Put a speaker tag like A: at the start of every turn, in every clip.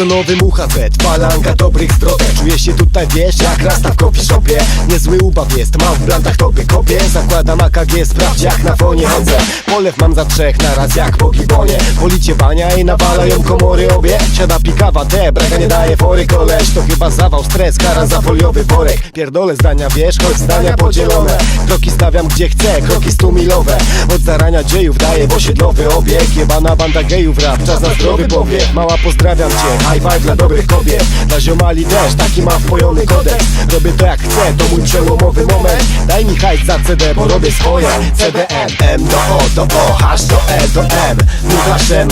A: to nowy muchafet Palanka dobrych zwrotek Czuję się tutaj, wiesz, jak rasta w coffee shopie Niezły ubaw jest, mam w blantach tobie kopię. Zakładam AKG, sprawdź jak na fonie chodzę. Polew mam za trzech naraz jak po gibonie Policie bania i nawalają komory obie. Siada pikawa, te, braga nie daje fory. Koleś to chyba zawał, stres, kara za foliowy worek. Pierdolę zdania, wiesz, choć zdania podzielone. Kroki stawiam gdzie chcę, kroki stumilowe. Od zarania dziejów daję w osiedlowy obieg. Jebana banda gejów rap, czas na zdrowy powiek. Mała pozdrawiam cię, high five dla dobrych kobiet. Dla ziomali też, taki mam wpojony kodeks. Robię to jak chcę, to mój przełomowy moment. Daj mi hajs za CD, bo robię swoje. CDM, M do O do O, H do E do M.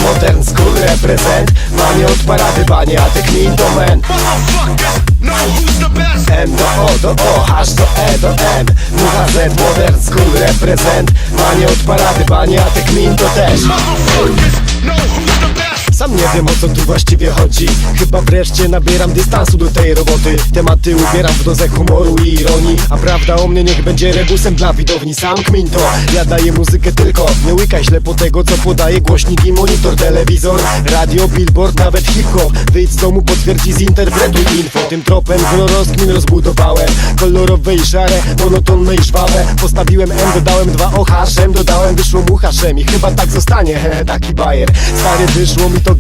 A: Modern school reprezent. Panie od parady, a ty kmin do men. M do O do O, H do E do M. Nucha Z, modern school reprezent. Panie od parady, a ty kmin to też nie wiem o co tu właściwie chodzi. Chyba wreszcie nabieram dystansu do tej roboty. Tematy ubieram w dozę humoru i ironii. A prawda o mnie niech będzie rebusem dla widowni. Sam kmin to, ja daję muzykę tylko. Nie łykaj ślepo tego co podaje głośnik i monitor Telewizor, radio, billboard, nawet hip-hop. Wyjdź z domu, potwierdzi, zinterpretuj info. Tym tropem kolorozkmin rozbudowałem Kolorowe i szare, monotonne i żwawe Postawiłem M, dodałem dwa o Dodałem, wyszło mu i chyba tak zostanie. Taki bajer, stary wyszło mi to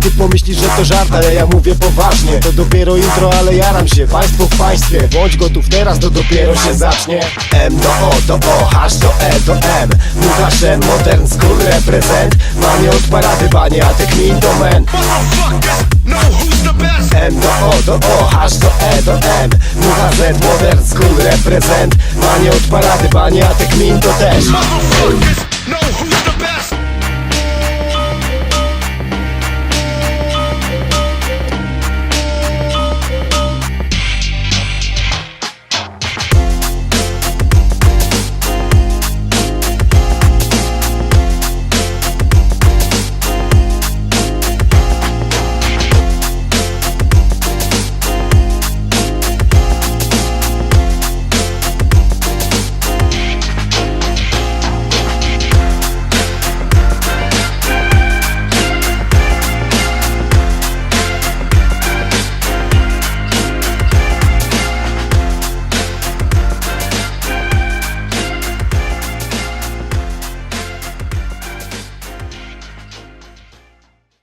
A: Ty pomyślisz, że to żart, ale ja mówię poważnie. To dopiero intro, ale jaram się. Państwo w państwie, bądź gotów teraz To dopiero się zacznie. M do O do O, H do E do M. Nuchaszem, modern school reprezent. Mamy od parady banie, a ty kmin do men. M do O do O, H do E do M. Nucha Z, modern school reprezent. Panie od parady, panie, a ty kmin to też